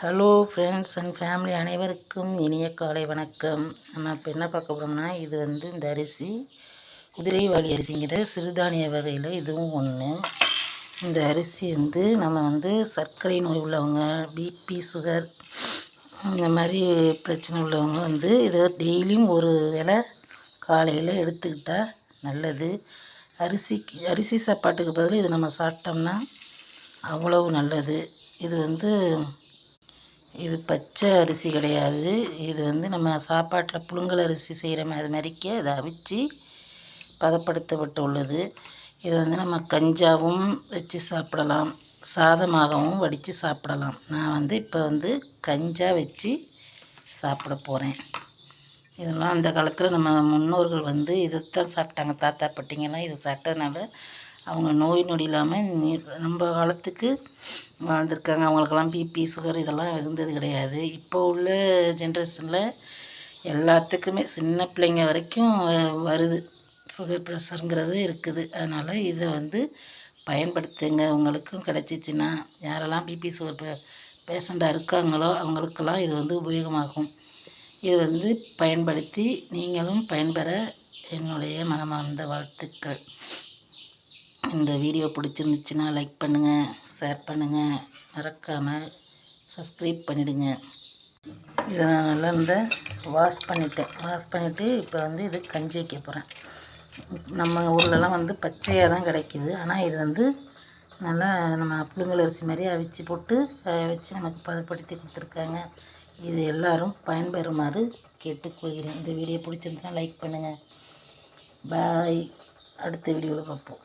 Hello friends and family அனைவருக்கும் இனிய காலை வணக்கம். நம்ம இப்போ என்ன பார்க்க போகிறோம்னா இது வந்து இந்த அரிசி குதிரைவாளி அரிசிங்கிற சிறுதானிய வகையில் இதுவும் ஒன்று இந்த அரிசி வந்து நம்ம வந்து சர்க்கரை நோய் உள்ளவங்க பிபி சுகர் இந்த மாதிரி பிரச்சனை உள்ளவங்க வந்து இதை டெய்லியும் ஒரு வேளை காலையில் எடுத்துக்கிட்டால் நல்லது. அரிசிக்கு அரிசி சாப்பாட்டுக்கு பதில் இது நம்ம சாப்பிட்டோம்னா அவ்வளவு நல்லது. இது வந்து இது பச்சை அரிசி கிடையாது. இது வந்து நம்ம சாப்பாட்டில் புழுங்கல் அரிசி செய்கிற மாதிரி மாதிரிக்க இதை அவிச்சு பதப்படுத்தப்பட்டு உள்ளது இது வந்து நம்ம கஞ்சாவும் வச்சு சாப்பிடலாம். சாதமாகவும் வடித்து சாப்பிடலாம். நான் வந்து இப்போ வந்து கஞ்சா வச்சு சாப்பிட போகிறேன் இதெல்லாம் அந்த காலத்தில் நம்ம முன்னோர்கள் வந்து இதைத்தான் சாப்பிட்டாங்க. தாத்தா பாட்டிங்கெல்லாம் இதை சாப்பிட்டதுனால அவங்க நோய் நொடி இல்லாமல் நம்ம காலத்துக்கு வாழ்ந்துருக்காங்க. அவங்களுக்கெல்லாம் பிபி சுகர் இதெல்லாம் இருந்தது கிடையாது. இப்போ உள்ள ஜென்ரேஷனில் எல்லாத்துக்குமே சின்ன பிள்ளைங்க வரைக்கும் வருது. சுகர் ப்ரெஷருங்கிறது இருக்குது. அதனால் இதை வந்து பயன்படுத்துங்க. உங்களுக்கும் கிடச்சிச்சின்னா யாரெல்லாம் பிபி சுகர் பேஷண்ட்டாக இருக்காங்களோ அவங்களுக்கெல்லாம் இது வந்து உபயோகமாகும். இது வந்து பயன்படுத்தி நீங்களும் பயன்பெற என்னுடைய மனமார்ந்த வாழ்த்துக்கள். இந்த வீடியோ பிடிச்சிருந்துச்சின்னா லைக் பண்ணுங்கள் ஷேர் பண்ணுங்கள் மறக்காமல் சப்ஸ்கிரைப் பண்ணிவிடுங்க இதை நான் நல்லா இந்த வாஷ் பண்ணிட்டேன். வாஷ் பண்ணிவிட்டு இப்போ வந்து இது கஞ்சி வைக்க போகிறேன் நம்ம ஊர்லலாம் வந்து பச்சையாக தான் கிடைக்கிது. ஆனால் இது வந்து நல்லா நம்ம புழுங்கல் அரிசி மாதிரி அவிச்சு போட்டு வச்சு நமக்கு பதப்படுத்தி கொடுத்துருக்காங்க. இது எல்லோரும் பயன்பெறுமாறு கேட்டுக்கொள்கிறேன். இந்த வீடியோ பிடிச்சிருந்துச்சுன்னா லைக் பண்ணுங்கள் பாய் அடுத்த வீடியோவில் பார்ப்போம்.